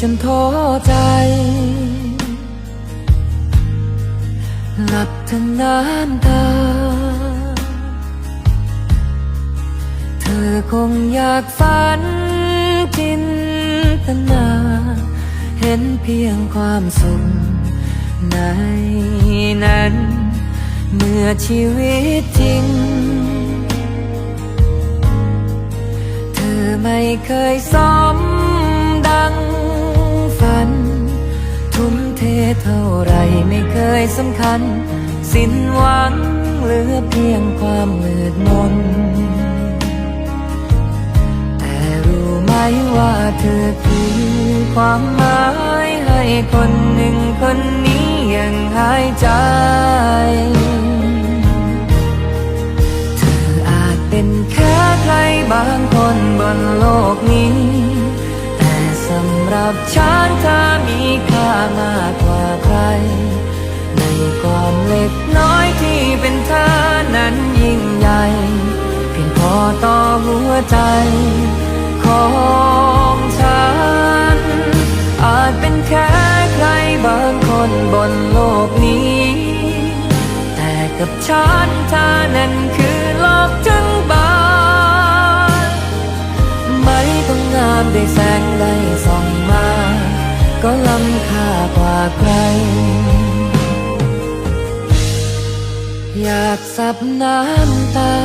ท้อใจ หลับทั้งน้ำตา เธอคงอยากฝันจินตนา เห็นเพียงความสุขในนั้น เมื่อชีวิตจริง เธอไม่เคยสม เทเท่าไรไม่เคยสำคัญ สิ้นหวังเหลือเพียงความมืดมน แต่รู้ไหมว่าเธอคือความหมายให้คนหนึ่งคนนี้ยังหายใจ ฉันเธอมีค่ามากกว่าใคร ในความเล็กน้อยที่เป็นเธอนั้นยิ่งใหญ่ เพียงพอต่อหัวใจ ของฉัน อาจเป็นแค่ใครบางคนบนโลกนี้ แต่กับฉันเธอนั้นคือโลกทั้งใบไม่ต้องงามด้วยแสงใดส่อง ก็ล้ำค่ากว่าใคร อยากสับน้ำตา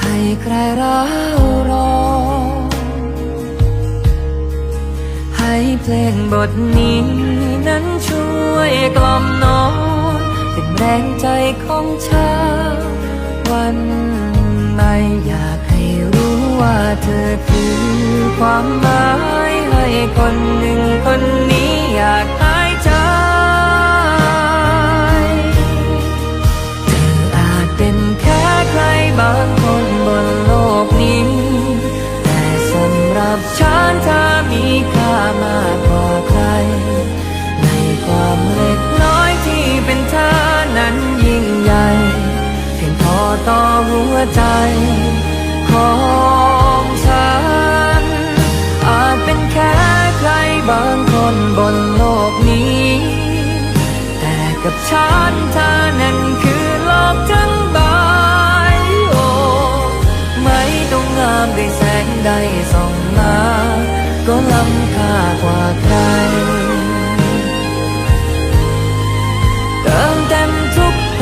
ให้ใครร้าวรอให้เพลงบทนี้นั้นช่วยกล่อมนอนเป็นแรงใจของชาวันใหม่ เธอคือความหมายให้คนหนึ่งคนนี้อยากหายใจ เธออาจเป็นแค่ใครบางคนบนโลกนี้ แต่สำหรับฉันเธอมีค่ามากกว่าใคร ในความเล็กน้อยที่เป็นเธอนั้นยิ่งใหญ่ เพียงพอต่อหัวใจข ด้วยแสงใดส่องมาก็ล้ำค่ากว่าใครเติมเต็มทุกค